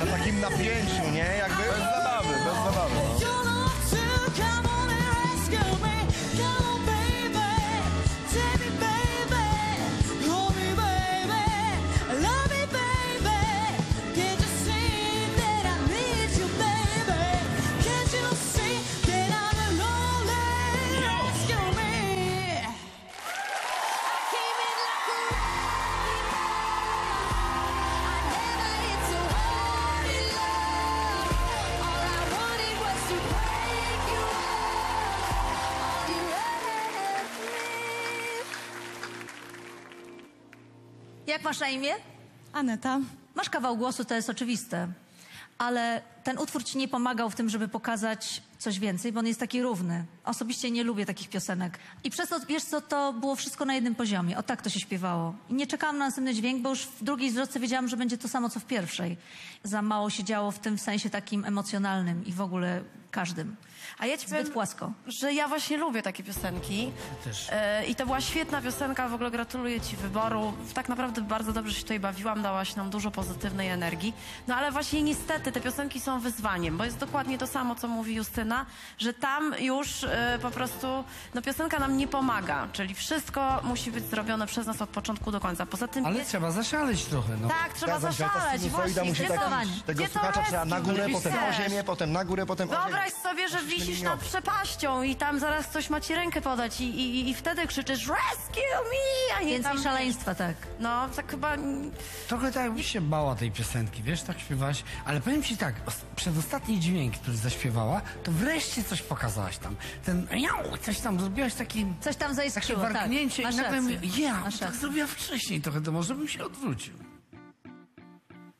Na takim napięciu, nie? Jakby bez zabawy, bez zabawy. No. Jak masz na imię? Aneta. Masz kawał głosu, to jest oczywiste. Ale ten utwór ci nie pomagał w tym, żeby pokazać coś więcej, bo on jest taki równy. Osobiście nie lubię takich piosenek. I przez to, wiesz co, to było wszystko na jednym poziomie. O tak to się śpiewało. I nie czekałam na następny dźwięk, bo już w drugiej zwrotce wiedziałam, że będzie to samo, co w pierwszej. Za mało się działo w tym sensie takim emocjonalnym i w ogóle każdym. A ja ci Zbyt powiem, płasko. że ja właśnie lubię takie piosenki. E, I to była świetna piosenka, w ogóle gratuluję ci wyboru. Tak naprawdę bardzo dobrze się tutaj bawiłam, dałaś nam dużo pozytywnej energii. No ale właśnie niestety te piosenki są wyzwaniem, bo jest dokładnie to samo, co mówi Justyna, że tam już e, po prostu, no piosenka nam nie pomaga, czyli wszystko musi być zrobione przez nas od początku do końca. Poza tym... Ale jest- trzeba zaszaleć trochę, no. Tak, trzeba Zgadzam się, ale ta zaszaleć, sinusoida właśnie. musi Gdzie tak to- iść. Tego gdzie to słuchacza trzeba na górę, potem o chcesz? ziemię, potem na górę, potem o ziemię. Wyobraź sobie, że wisisz nad przepaścią i tam zaraz ktoś ma ci rękę podać i, i, i wtedy krzyczysz rescue me, a nie Więcej tam... szaleństwa, tak. No, tak chyba... Trochę tak jakbyś się bała tej piosenki, wiesz, tak śpiewałaś, ale powiem ci tak, os- przedostatni dźwięk, który zaśpiewała, to wreszcie coś pokazałaś tam. Ten, miau, coś tam zrobiłaś taki, Coś tam takie zaiskrzyło, tak. warknięcie Masz i nagle ja, tak zrobiła wcześniej trochę, to może bym się odwrócił.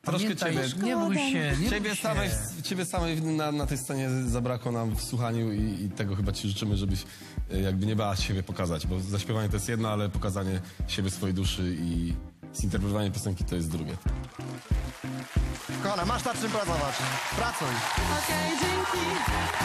Troszkę Pamiętaj, ciebie. Nie bój się, nie Ciebie bój się. samej, ciebie samej na, na tej scenie zabrakło nam w słuchaniu i, i tego chyba ci życzymy, żebyś e, jakby nie bała siebie pokazać, bo zaśpiewanie to jest jedno, ale pokazanie siebie, swojej duszy i zinterpretowanie piosenki to jest drugie. Kochana, masz nad czym pracować. Pracuj. Okej, dzięki.